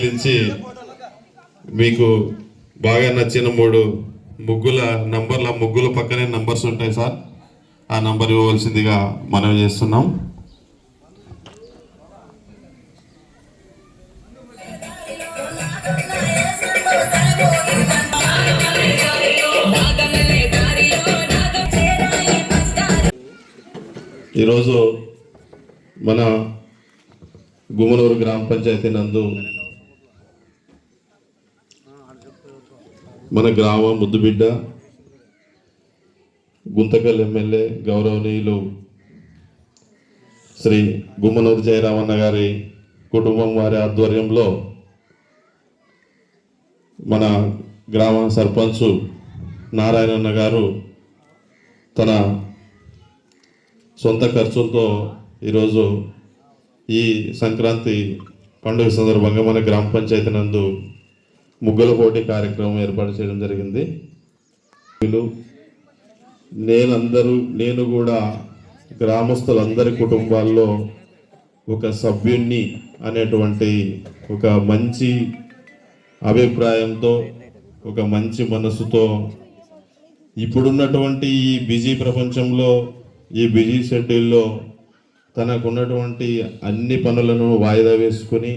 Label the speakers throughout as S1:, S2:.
S1: పరిశీలించి మీకు బాగా నచ్చిన మూడు ముగ్గుల నంబర్ల ముగ్గుల పక్కనే నంబర్స్ ఉంటాయి సార్. ఆ నంబర్ ఇవ్వవలసిందిగా మనవి చేస్తున్నాం. ఈరోజు మన గుమ్మనూరు గ్రామ పంచాయతీ నందు మన గ్రామ ముద్దుబిడ్డ గుంతకల్ ఎమ్మెల్యే గౌరవనీయులు శ్రీ గుమ్మనూరు జయరామన్న గారి కుటుంబం వారి ఆధ్వర్యంలో మన గ్రామ సర్పంచ్ నారాయణన్న గారు తన సొంత ఖర్చులతో ఈరోజు ఈ సంక్రాంతి పండుగ సందర్భంగా మన గ్రామ పంచాయతీ నందు ముగ్గుల పోటీ కార్యక్రమం ఏర్పాటు చేయడం జరిగింది. నేనందరూ నేను కూడా గ్రామస్తులందరి కుటుంబాల్లో ఒక సభ్యుణ్ణి అనేటువంటి ఒక మంచి అభిప్రాయంతో ఒక మంచి మనసుతో ఇప్పుడున్నటువంటి ఈ బిజీ ప్రపంచంలో ఈ బిజీ షెడ్యూల్లో తనకున్నటువంటి అన్ని పనులను వాయిదా వేసుకొని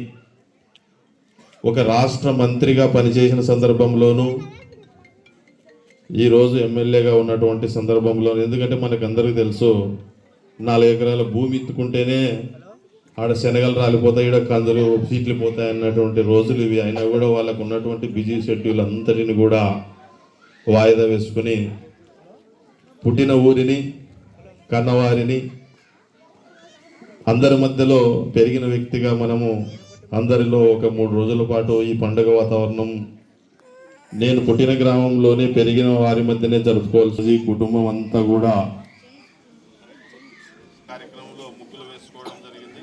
S1: ఒక రాష్ట్ర మంత్రిగా పనిచేసిన సందర్భంలోనూ ఈరోజు ఎమ్మెల్యేగా ఉన్నటువంటి సందర్భంలో ఎందుకంటే మనకు అందరికీ తెలుసు నాలుగు ఎకరాల భూమి ఎత్తుకుంటేనే ఆడ శనగలు రాలిపోతాయి ఈడ కందులు సీట్లు పోతాయి అన్నటువంటి రోజులు ఇవి. అయినా కూడా వాళ్ళకు ఉన్నటువంటి బిజీ షెడ్యూల్ అంతటిని కూడా వాయిదా వేసుకుని పుట్టిన ఊరిని కన్నవారిని అందరి మధ్యలో పెరిగిన వ్యక్తిగా మనము అందరిలో ఒక మూడు రోజుల పాటు ఈ పండుగ వాతావరణం నేను పుట్టిన గ్రామంలోనే పెరిగిన వారి మధ్యనే జరుపుకోవాల్సి ఈ కుటుంబం అంతా కూడా కార్యక్రమంలో ముగ్గులు వేసుకోవడం జరిగింది.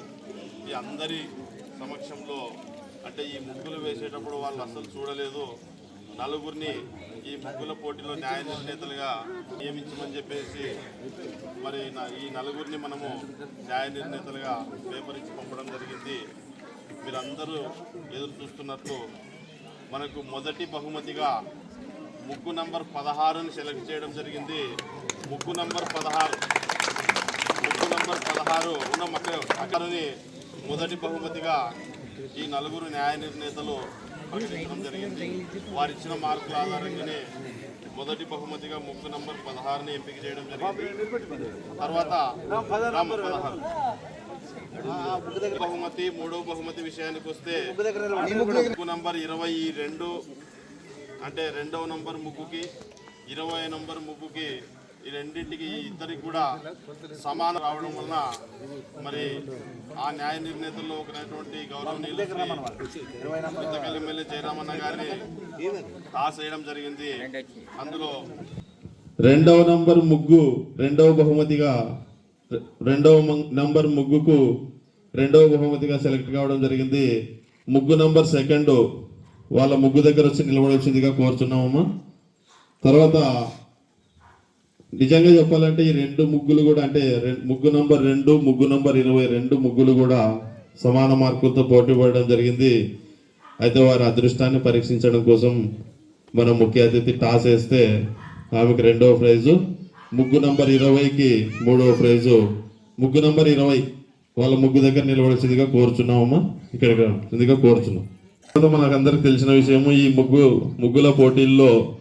S1: ఈ అందరి సమక్షంలో అంటే ఈ ముగ్గులు వేసేటప్పుడు వాళ్ళు అసలు చూడలేదు. నలుగురిని ఈ ముగ్గుల పోటీలో న్యాయ నిర్ణేతలుగా నియమించమని చెప్పేసి మరి నా- ఈ నలుగురిని మనము న్యాయ నిర్ణేతలుగా పేపర్ ఇచ్చి పంపడం జరిగింది. మీరందరూ ఎదురు చూస్తున్నట్లు మనకు మొదటి బహుమతిగా ముగ్గు నంబర్ పదహారుని సెలెక్ట్ చేయడం జరిగింది. ముగ్గు నంబర్ పదహారు. ముగ్గు నంబర్ పదహారు ఉన్న మక్కని మొదటి బహుమతిగా ఈ నలుగురు న్యాయ నిర్ణేతలు ప్రకటించడం జరిగింది. వారు ఇచ్చిన మార్కుల ఆధారంగానే మొదటి బహుమతిగా ముగ్గు నంబర్ పదహారుని ఎంపిక చేయడం జరిగింది. తర్వాత పదహారు. బహుమతి మూడో బహుమతి విషయానికి వస్తే ముగ్గు నంబర్ ఇరవై రెండు అంటే రెండవ నంబర్ ముగ్గుకి ఇరవై నంబర్ ముగ్గుకి ఈ రెండింటికి ఇద్దరికి కూడా సమానం రావడం వలన మరి ఆ న్యాయ నిర్ణేతల్లో ఒకరైనటువంటి గౌరవనీయులు చింతకల్ ఎమ్మెల్యే జయరామన్న గారిని టాస్ వేయడం జరిగింది. అందులో రెండవ నంబర్ ముగ్గు రెండవ బహుమతిగా రెండవ నంబర్ ముగ్గుకు రెండవ బహుమతిగా సెలెక్ట్ కావడం జరిగింది. ముగ్గు నంబర్ సెకండ్. వాళ్ళ ముగ్గు దగ్గర వచ్చి నిలబడొచ్చిందిగా కోరుచున్నామమ్మా. తర్వాత నిజంగా చెప్పాలంటే ఈ రెండు ముగ్గులు కూడా అంటే ముగ్గు నంబర్ రెండు ముగ్గు నంబర్ ఇరవై రెండు ముగ్గులు కూడా సమాన మార్కులతో పోటీ పడడం జరిగింది. అయితే వారి అదృష్టాన్ని పరీక్షించడం కోసం మనం ముఖ్య అతిథి టాస్ వేస్తే ఆమెకు రెండవ ప్రైజు. ముగ్గు నంబర్ ఇరవైకి మూడవ ప్రైజు. ముగ్గు నంబర్ ఇరవై. వాళ్ళ ముగ్గు దగ్గర నిలబడాల్సిందిగా కోరుచున్నామమ్మా ఇక్కడికి ఇందుగా కోరుచున్నాం తర్వాత మనకందరికి తెలిసిన విషయము ఈ ముగ్గు ముగ్గుల పోటీల్లో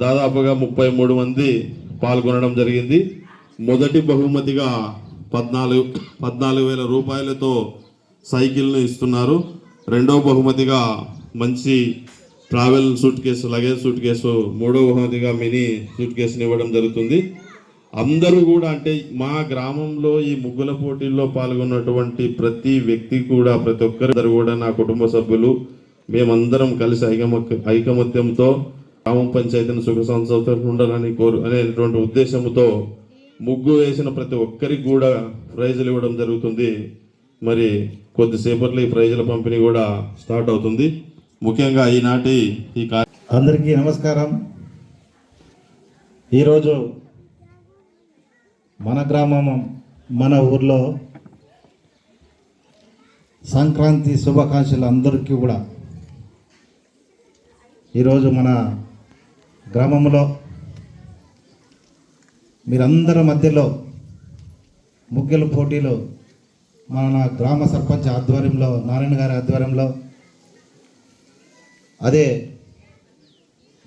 S1: దాదాపుగా ముప్పై మూడు మంది పాల్గొనడం జరిగింది. మొదటి బహుమతిగా పద్నాలుగు పద్నాలుగు వేల రూపాయలతో సైకిల్ను ఇస్తున్నారు. రెండవ బహుమతిగా మంచి travel suitcase luggage suitcase మూడవ బహుమతిగా మినీ సూట్ కేసుని ఇవ్వడం జరుగుతుంది. అందరూ కూడా అంటే మా గ్రామంలో ఈ ముగ్గుల పోటీల్లో పాల్గొన్నటువంటి ప్రతి వ్యక్తి కూడా ప్రతి ఒక్కరు కూడా నా కుటుంబ సభ్యులు మేమందరం కలిసి ఐకమ ఐకమత్యంతో గ్రామ పంచాయతీని సుఖ సంస్థలు ఉండాలని కోరు అనేటువంటి ఉద్దేశంతో ముగ్గు వేసిన ప్రతి ఒక్కరికి కూడా ప్రైజులు ఇవ్వడం జరుగుతుంది. మరి కొద్దిసేపట్లో ఈ ప్రైజుల పంపిణీ కూడా స్టార్ట్ అవుతుంది. ముఖ్యంగా ఈనాటి ఈ
S2: అందరికీ నమస్కారం. ఈరోజు మన గ్రామం మన ఊర్లో సంక్రాంతి శుభాకాంక్షలు అందరికీ కూడా. ఈరోజు మన గ్రామంలో మీరందరి మధ్యలో ముగ్గుల పోటీలు మన గ్రామ సర్పంచ్ ఆధ్వర్యంలో నారాయణ గారి ఆధ్వర్యంలో అదే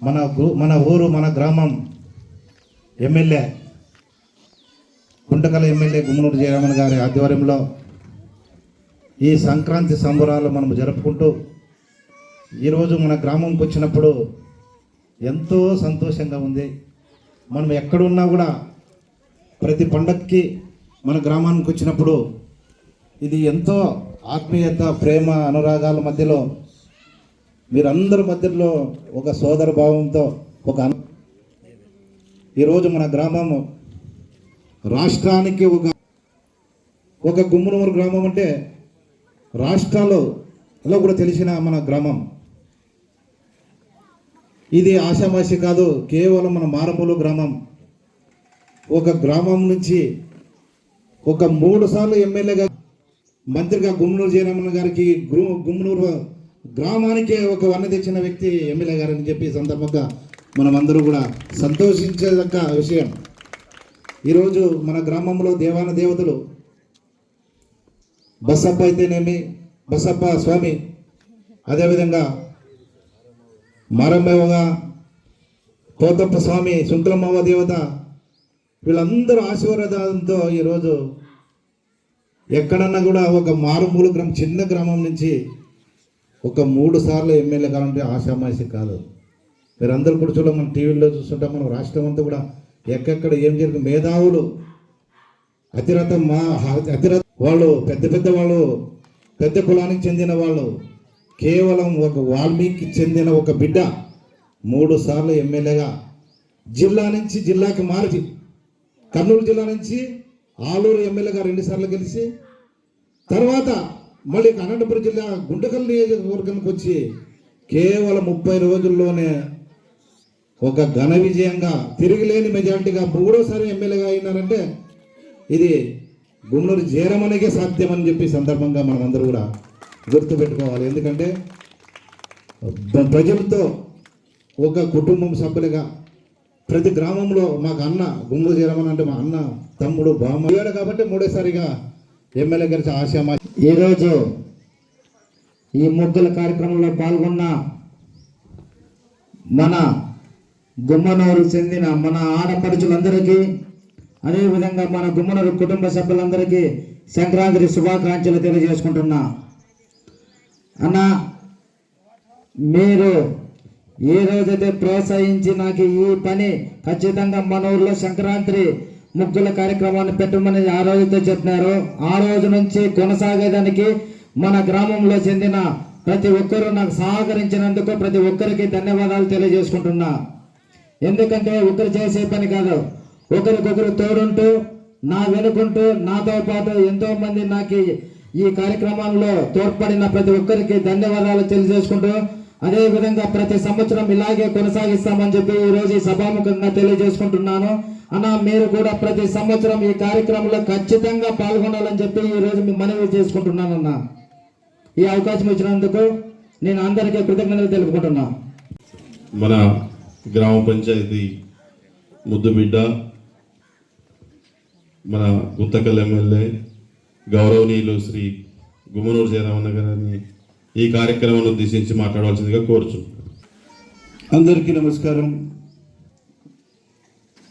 S2: మన గు- మన ఊరు మన గ్రామం ఎమ్మెల్యే గుంటకల ఎమ్మెల్యే గుమ్మనూరు జయరామన్ గారి ఆధ్వర్యంలో ఈ సంక్రాంతి సంబరాలు మనం జరుపుకుంటూ ఈరోజు మన గ్రామంకి వచ్చినప్పుడు ఎంతో సంతోషంగా ఉంది. మనం ఎక్కడున్నా కూడా ప్రతి పండక్కి మన గ్రామానికి వచ్చినప్పుడు ఇది ఎంతో ఆత్మీయత ప్రేమ అనురాగాల మధ్యలో మీరందరి మధ్యలో ఒక సోదర భావంతో ఒక ఈరోజు మన గ్రామము రాష్ట్రానికి ఒక ఒక గుమ్మనూరు గ్రామం అంటే రాష్ట్రాలలో కూడా తెలిసిన మన గ్రామం. ఇది ఆషామాషి కాదు కేవలం మన మారమూలు గ్రామం. ఒక గ్రామం నుంచి ఒక మూడు సార్లు ఎమ్మెల్యేగా మంత్రిగా గుమ్మనూరు జయరామన్ గారికి గుమ్మనూరు గ్రామానికే ఒక వన్న తెచ్చిన వ్యక్తి ఎమ్మెల్యే గారు అని చెప్పి సందర్భంగా మనం అందరూ కూడా సంతోషించేదక్క విషయం. ఈరోజు మన గ్రామంలో దేవాన దేవతలు బసప్ప అయితేనేమి బసప్ప స్వామి అదేవిధంగా మారమ్మగా కోతప్ప స్వామి శుంకలమ్మవ దేవత వీళ్ళందరూ ఆశీర్వాదంతో ఈరోజు ఎక్కడన్నా కూడా ఒక మారుమూల గ్రామం చిన్న గ్రామం నుంచి ఒక మూడు సార్లు ఎమ్మెల్యే కావాలంటే ఆశామాసి కాదు. మీరందరూ కూడా చూడ మనం టీవీలో చూస్తుంటాం మనం రాష్ట్రం అంతా కూడా ఎక్కడెక్కడ ఏం జరిగింది మేధావులు అతిరథ మా అతిరథ వాళ్ళు పెద్ద పెద్ద వాళ్ళు పెద్ద కులానికి చెందిన వాళ్ళు కేవలం ఒక వాల్మీకి చెందిన ఒక బిడ్డ మూడు సార్లు ఎమ్మెల్యేగా జిల్లా నుంచి జిల్లాకి మార్చి కర్నూలు జిల్లా నుంచి ఆలూరు ఎమ్మెల్యేగా రెండుసార్లు గెలిచి తర్వాత మళ్ళీ అనంతపురం జిల్లా గుంటకల్ నియోజకవర్గానికి వచ్చి కేవలం ముప్పై రోజుల్లోనే ఒక ఘన విజయంగా తిరిగిలేని మెజార్టీగా మూడోసారి ఎమ్మెల్యేగా అయినారంటే ఇది గుమ్మనూరు జయరమణికే సాధ్యమని చెప్పి సందర్భంగా మనం అందరూ కూడా గుర్తుపెట్టుకోవాలి. ఎందుకంటే ప్రజలతో ఒక కుటుంబం సభ్యులుగా ప్రతి గ్రామంలో మాకు అన్న గుమ్మూరు జయరమణ అంటే మా అన్న తమ్ముడు బామ్మ కాబట్టి మూడోసారిగా ఎమ్మెల్యే గారి ఆశామా
S3: ఈరోజు ఈ ముగ్గుల కార్యక్రమంలో పాల్గొన్న మన గుమ్మనూరు చెందిన మన ఆడపడుచులందరికీ అదేవిధంగా మన గుమ్మనూరు కుటుంబ సభ్యులందరికీ సంక్రాంతి శుభాకాంక్షలు తెలియజేసుకుంటున్నా. అన్న మీరు ఏ రోజైతే ప్రోత్సహించి నాకు ఈ పని ఖచ్చితంగా మన ఊర్లో సంక్రాంతి ముగ్గుల కార్యక్రమాన్ని పెట్టమని ఆ రోజుతో చెప్పినారు. ఆ రోజు నుంచి కొనసాగేదానికి మన గ్రామంలో చెందిన ప్రతి ఒక్కరూ నాకు సహకరించినందుకు ప్రతి ఒక్కరికి ధన్యవాదాలు తెలియజేసుకుంటున్నా. ఎందుకంటే ఒకరు చేసే పని కాదు ఒకరికొకరు తోడుంటూ నా వెనుకుంటూ నాతో పాటు ఎంతో మంది నాకు ఈ- కార్యక్రమంలో తోడ్పడిన ప్రతి ఒక్కరికి ధన్యవాదాలు తెలియజేసుకుంటూ అదేవిధంగా ప్రతి సంవత్సరం ఇలాగే కొనసాగిస్తామని చెప్పి ఈ రోజు సభాముఖంగా తెలియజేసుకుంటున్నాను. అన్న మీరు కూడా ప్రతి సంవత్సరం ఈ కార్యక్రమంలో ఖచ్చితంగా పాల్గొనాలని చెప్పి ఈ రోజు మనవి చేసుకుంటున్నాను అన్న. ఈ అవకాశం ఇచ్చినందుకు నేను అందరికీ కృతజ్ఞతలు తెలుపుకుంటున్నా.
S1: మన గ్రామ పంచాయతీ ముద్దు బిడ్డ మన గుత్తకల్ ఎమ్మెల్యే గౌరవనీయులు శ్రీ గుమ్మనూరు జయరామన్న గారిని ఈ కార్యక్రమాన్ని ఉద్దేశించి మాట్లాడవలసిందిగా కోరుచు
S2: అందరికీ నమస్కారం.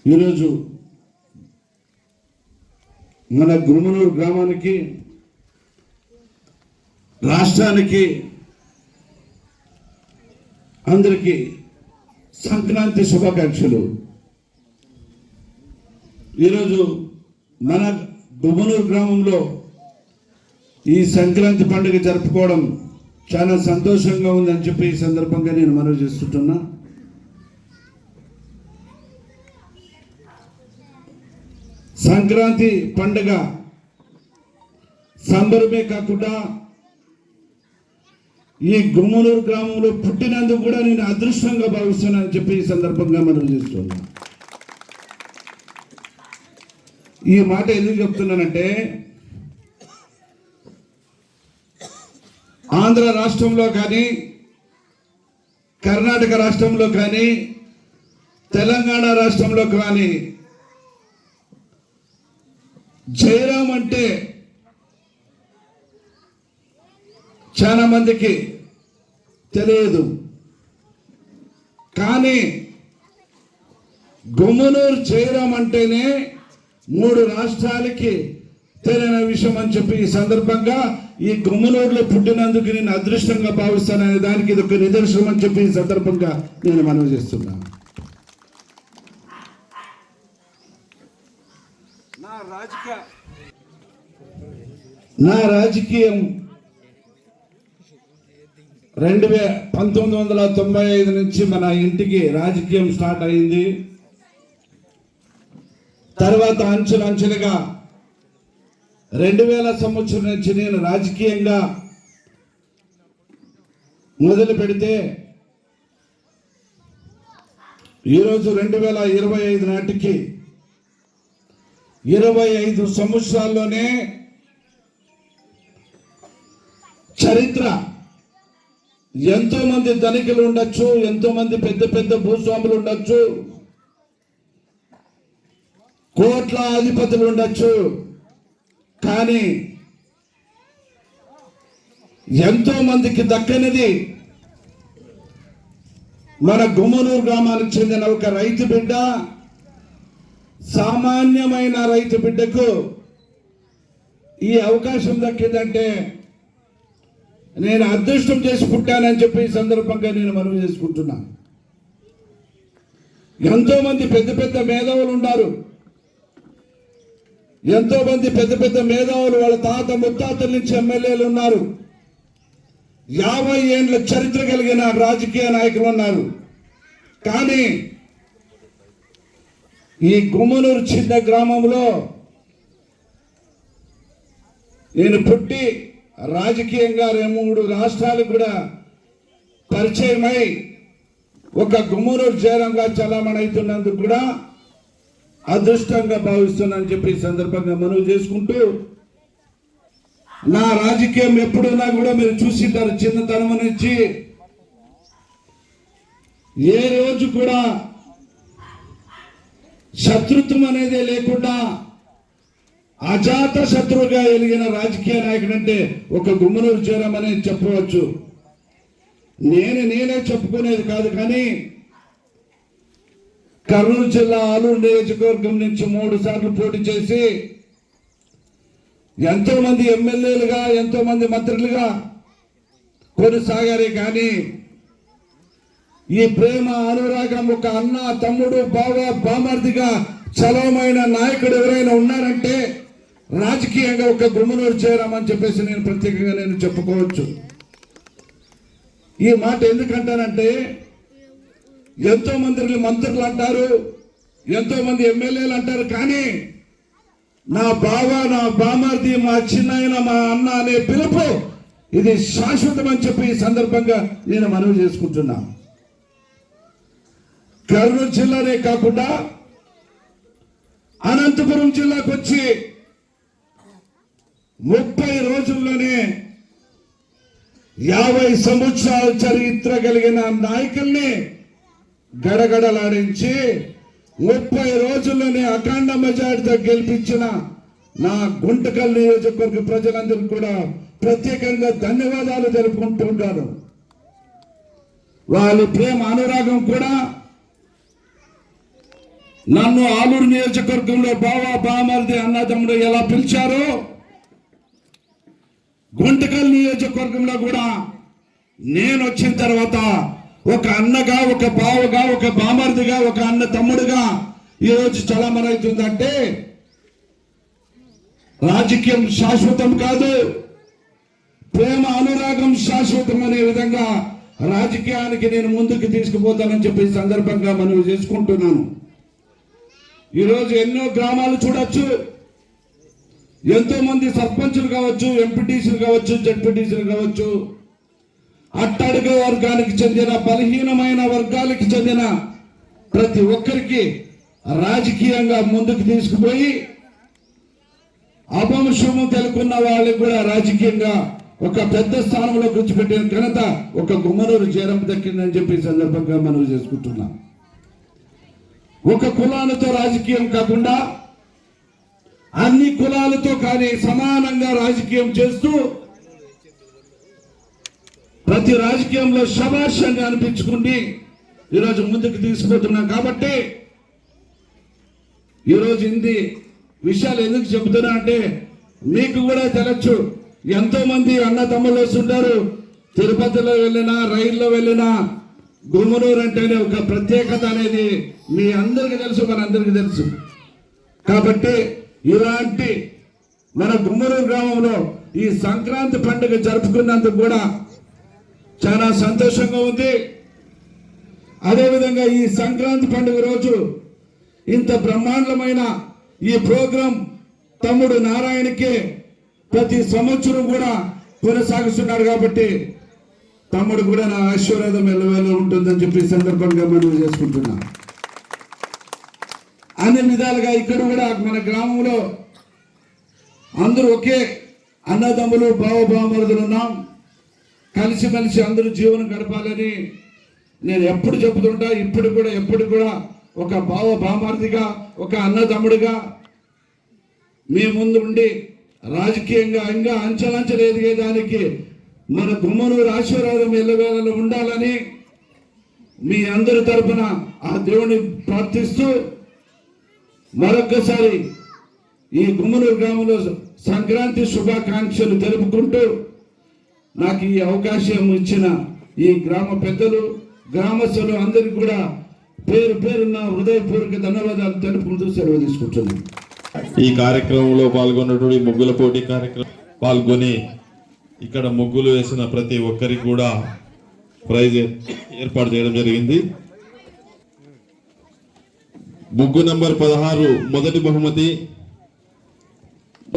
S2: ఈరోజు మన గురుమనూరు గ్రామానికి రాష్ట్రానికి అందరికీ సంక్రాంతి శుభాకాంక్షలు. ఈరోజు మన గుమనూరు గ్రామంలో ఈ సంక్రాంతి పండుగ జరుపుకోవడం
S4: చాలా సంతోషంగా ఉందని చెప్పి ఈ సందర్భంగా నేను మనవి చేస్తుంటున్నా. సంక్రాంతి పండుగ సంబరమే కాకుండా ఈ గుమ్మలూరు గ్రామంలో పుట్టినందుకు కూడా నేను అదృష్టంగా భావిస్తున్నానని చెప్పి ఈ సందర్భంగా మనం చేస్తున్నా. ఈ మాట ఎందుకు చెప్తున్నానంటే ఆంధ్ర రాష్ట్రంలో కానీ కర్ణాటక రాష్ట్రంలో కానీ తెలంగాణ రాష్ట్రంలో కానీ జయరాం అంటే చాలా మందికి తెలియదు. కానీ గుమ్మనూరు జయరాం అంటేనే మూడు రాష్ట్రాలకి తెలియని విషయం అని చెప్పి ఈ సందర్భంగా ఈ గుమ్మనూరులో పుట్టినందుకు నేను అదృష్టంగా భావిస్తాననే దానికి ఇది ఒక నిదర్శనం అని చెప్పి ఈ సందర్భంగా నేను మనవి చేస్తున్నాను. నా రాజకీయం రెండు వే పంతొమ్మిది వందల తొంభై ఐదు నుంచి మన ఇంటికి రాజకీయం స్టార్ట్ అయింది. తర్వాత అంచులు అంచులుగా రెండు వేల సంవత్సరం నుంచి నేను రాజకీయంగా మొదలు పెడితే ఈరోజు రెండు వేల ఇరవై ఐదు నాటికి ఇరవై ఐదు సంవత్సరాల్లోనే చరిత్ర. ఎంతో మంది ధనికులు ఉండొచ్చు ఎంతో మంది పెద్ద పెద్ద భూస్వాములు ఉండొచ్చు. కోట్ల అధిపతులు ఉండొచ్చు. కానీ ఎంతో మందికి దక్కనిది మన గుమ్మనూరు గ్రామానికి చెందిన ఒక రైతు బిడ్డ సామాన్యమైన రైతు బిడ్డకు ఈ అవకాశం దక్కిందంటే నేను అదృష్టం చేసి పుట్టానని చెప్పి ఈ సందర్భంగా నేను మనవి చేసుకుంటున్నాను ఎంతోమంది పెద్ద పెద్ద మేధావులు ఉన్నారు. ఎంతోమంది పెద్ద పెద్ద మేధావులు వాళ్ళ తాత ముత్తాతల నుంచి ఎమ్మెల్యేలు ఉన్నారు. యాభై ఏండ్ల చరిత్ర కలిగిన రాజకీయ నాయకులు ఉన్నారు. కానీ ఈ గుమ్మనూరు చిన్న గ్రామంలో నేను పుట్టి రాజకీయంగా మూడు రాష్ట్రాలు కూడా పరిచయమై ఒక గుమ్మనూరు జయరంగా చలామణి అవుతున్నందుకు కూడా అదృష్టంగా భావిస్తున్నానని చెప్పి సందర్భంగా మనవి చేసుకుంటూ నా రాజకీయం ఎప్పుడున్నా కూడా మీరు చూసింటారు చిన్నతనం నుంచి. ఏ రోజు కూడా శత్రుత్వం అనేదే లేకుండా అజాత శత్రువుగా ఎలిగిన రాజకీయ నాయకుడు అంటే ఒక గుమ్మనూరు చేరమని చెప్పవచ్చు. నేను నేనే చెప్పుకునేది కాదు కానీ కర్నూలు జిల్లా ఆలూరు నియోజకవర్గం నుంచి మూడు సార్లు పోటీ చేసి ఎంతో మంది ఎమ్మెల్యేలుగా ఎంతో మంది మంత్రులుగా కొనసాగారే కానీ ఈ ప్రేమ అనురాగం ఒక అన్న తమ్ముడు బావ బామర్దిగా చలవమైన నాయకుడు ఎవరైనా ఉన్నారంటే రాజకీయంగా ఒక గుమ్మనూరు చేరామని చెప్పేసి నేను ప్రత్యేకంగా నేను చెప్పుకోవచ్చు. ఈ మాట ఎందుకంటానంటే ఎంతో మంది మంత్రులు అంటారు ఎంతో మంది ఎమ్మెల్యేలు అంటారు కానీ నా బావ నా బామర్ది మా చిన్నాయన మా అన్న అనే పిలుపు ఇది శాశ్వతం అని చెప్పి ఈ సందర్భంగా నేను మనవి చేసుకుంటున్నాను కర్నూలు జిల్లానే కాకుండా అనంతపురం జిల్లాకు వచ్చి ముప్పై రోజుల్లోనే యాభై సంవత్సరాల చరిత్ర కలిగిన నాయకుల్ని గడగడలాడించి ముప్పై రోజుల్లోనే అఖండ మెజార్టీతో గెలిపించిన నా గుంటకల్ నియోజకవర్గ ప్రజలందరికీ కూడా ప్రత్యేకంగా ధన్యవాదాలు తెలుపుకుంటూ ఉంటాను వాళ్ళ ప్రేమ అనురాగం కూడా నన్ను ఆలూరు నియోజకవర్గంలో బావా బామర్ది అన్నదమ్ముడు ఎలా పిలిచారో గుంటకల్ నియోజకవర్గంలో కూడా నేను వచ్చిన తర్వాత ఒక అన్నగా ఒక బావగా ఒక బామర్దిగా ఒక అన్న తమ్ముడుగా ఈరోజు చలమనవుతుందంటే రాజకీయం శాశ్వతం కాదు ప్రేమ అనురాగం శాశ్వతం అనే విధంగా రాజకీయానికి నేను ముందుకు తీసుకుపోతానని చెప్పి సందర్భంగా మనవి చేసుకుంటున్నాను. ఈరోజు ఎన్నో గ్రామాలు చూడొచ్చు. ఎంతో మంది సర్పంచులు కావచ్చు ఎంపీటీసీలు కావచ్చు జడ్పీటీసీలు కావచ్చు. అట్టడుగ వర్గానికి చెందిన బలహీనమైన వర్గాలకి చెందిన ప్రతి ఒక్కరికి రాజకీయంగా ముందుకు తీసుకుపోయి అపంశము తెలుకున్న వాళ్ళకి కూడా రాజకీయంగా ఒక పెద్ద స్థానంలో కూర్చోబెట్టిన ఘనత ఒక గుమ్మనూరు చేరం దక్కిందని చెప్పి సందర్భంగా మనం చేసుకుంటున్నాం. ఒక కులాలతో రాజకీయం కాకుండా అన్ని కులాలతో కానీ సమానంగా రాజకీయం చేస్తూ ప్రతి రాజకీయంలో శభాషంగా అనిపించుకుని ఈరోజు ముందుకు తీసుకుపోతున్నాం కాబట్టి ఈరోజు ఇంది విషయాలు ఎందుకు చెబుతున్నా అంటే మీకు కూడా తెలచ్చు. ఎంతో మంది అన్న వస్తుంటారు. తిరుపతిలో వెళ్ళినా రైల్లో వెళ్ళినా గుమ్మనూరు అంటేనే ఒక ప్రత్యేకత అనేది మీ అందరికీ తెలుసు మనందరికీ తెలుసు. కాబట్టి ఇలాంటి మన గుమ్మనూరు గ్రామంలో ఈ సంక్రాంతి పండుగ జరుపుకున్నందుకు కూడా చాలా సంతోషంగా ఉంది. అదేవిధంగా ఈ సంక్రాంతి పండుగ రోజు ఇంత బ్రహ్మాండమైన ఈ ప్రోగ్రాం తమ్ముడు నారాయణకే ప్రతి సంవత్సరం కూడా కొనసాగిస్తున్నాడు కాబట్టి తమ్ముడు కూడా నా ఆశీర్వాదం ఎల్లవేళ ఉంటుందని చెప్పి సందర్భంగా మనం చేసుకుంటున్నాం. అన్ని విధాలుగా ఇక్కడ కూడా మన గ్రామంలో అందరూ ఒకే అన్నదమ్ములు భావభావమరుదులు ఉన్నాం. కలిసిమెలిసి అందరూ జీవనం గడపాలని నేను ఎప్పుడు చెబుతుంటా ఇప్పుడు కూడా ఎప్పుడు కూడా ఒక భావ భామార్థిగా ఒక అన్నదమ్ముడిగా మీ ముందు ఉండి రాజకీయంగా ఇంకా అంచనాంచలే ఎదిగే దానికి మన గుమ్మనూరు ఆశీర్వాదం ఎల్లవేళలో ఉండాలని మీ అందరి తరపున ఆ దేవుని ప్రార్థిస్తూ మరొక్కసారి ఈ గుమ్మనూరు గ్రామంలో సంక్రాంతి శుభాకాంక్షలు తెలుపుకుంటూ నాకు ఈ అవకాశం ఇచ్చిన ఈ గ్రామ పెద్దలు గ్రామస్తులు అందరికీ కూడా పేరు పేరున్న హృదయపూర్వక ధన్యవాదాలు తెలుపుకుంటూ సెలవు తీసుకుంటున్నాను.
S1: ఈ కార్యక్రమంలో పాల్గొన్నటువంటి ముగ్గుల పోటీ కార్యక్రమం పాల్గొని ఇక్కడ ముగ్గులు వేసిన ప్రతి ఒక్కరికి కూడా ప్రైజ్ ఏర్పాటు చేయడం జరిగింది. ముగ్గు నంబర్ పదహారు మొదటి బహుమతి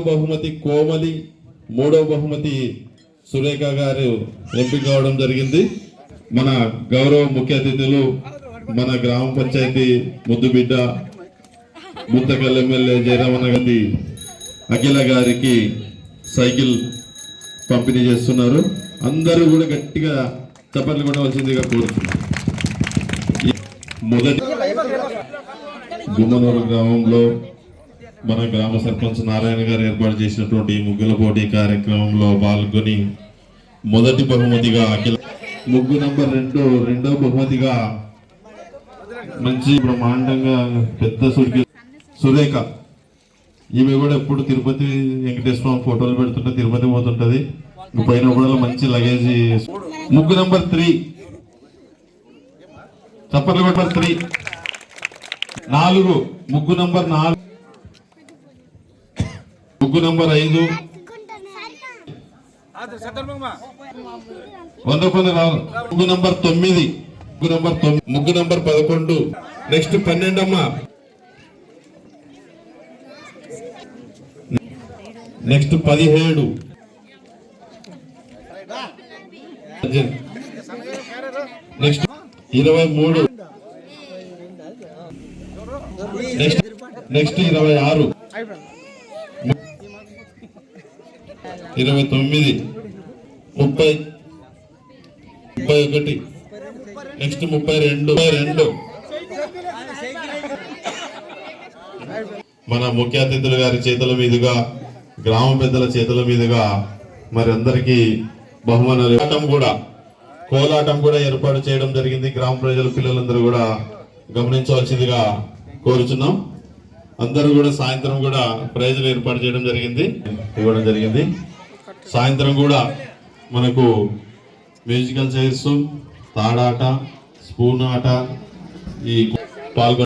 S1: బహుమతి కోమలి మూడో బహుమతి సురేఖ గారు ఎంపిక కావడం జరిగింది. మన గౌరవ ముఖ్య అతిథులు మన గ్రామ పంచాయతీ ముద్దుబిడ్డ ముత్తకల్ ఎమ్మెల్యే జయరామన్న గారి అఖిల గారికి సైకిల్ పంపిణీ చేస్తున్నారు. అందరూ కూడా గట్టిగా చప్పట్లు కొట్టవలసిందిగా కోరుతున్నారు మొదటి గుమ్మనూరు గ్రామంలో మన గ్రామ సర్పంచ్ నారాయణ గారు ఏర్పాటు చేసినటువంటి ముగ్గుల పోటీ కార్యక్రమంలో పాల్గొని మొదటి బహుమతిగా అఖిల ముగ్గు నంబర్ రెండు రెండో బహుమతిగా మంచి బ్రహ్మాండంగా పెద్ద సుడికి సురేఖ ఈమె కూడా ఎప్పుడు తిరుపతి వెంకటేశ్వర ఫోటోలు పెడుతుంటే తిరుపతి పోతుంటది. పైన కూడా మంచి లగేజ్ ముగ్గు నెంబర్ త్రీ చప్పట్లు నెంబర్ త్రీ నాలుగు. ముగ్గు నెంబర్ నాలుగు. ముగ్గు నెంబర్ ఐదు. వంద కొన్ని ముగ్గు నెంబర్ తొమ్మిది. ముగ్గు నెంబర్ తొమ్మిది. ముగ్గు నెంబర్ పదకొండు. నెక్స్ట్ పన్నెండమ్మా. నెక్స్ట్ పదిహేడు. నెక్స్ట్ ఇరవై మూడు నెక్స్ట్ నెక్స్ట్ ఇరవై ఆరు ఇరవై తొమ్మిది ముప్పై. ముప్పై ఒకటి నెక్స్ట్ ముప్పై రెండు రెండు మన ముఖ్య అతిథులు గారి చేతుల మీదుగా గ్రామ పెద్దల చేతుల మీదుగా మరి అందరికీ బహుమానాలు. ఇవ్వటం కూడా కోలాటం కూడా ఏర్పాటు చేయడం జరిగింది. గ్రామ ప్రజల పిల్లలందరూ కూడా గమనించవలసిందిగా కోరుచున్నాం. అందరూ కూడా సాయంత్రం కూడా ప్రైజులు ఏర్పాటు చేయడం జరిగింది. ఇవ్వడం జరిగింది. సాయంత్రం కూడా మనకు మ్యూజికల్ చైర్స్ తాడాట స్పూన్ ఆట ఈ పాల్గొ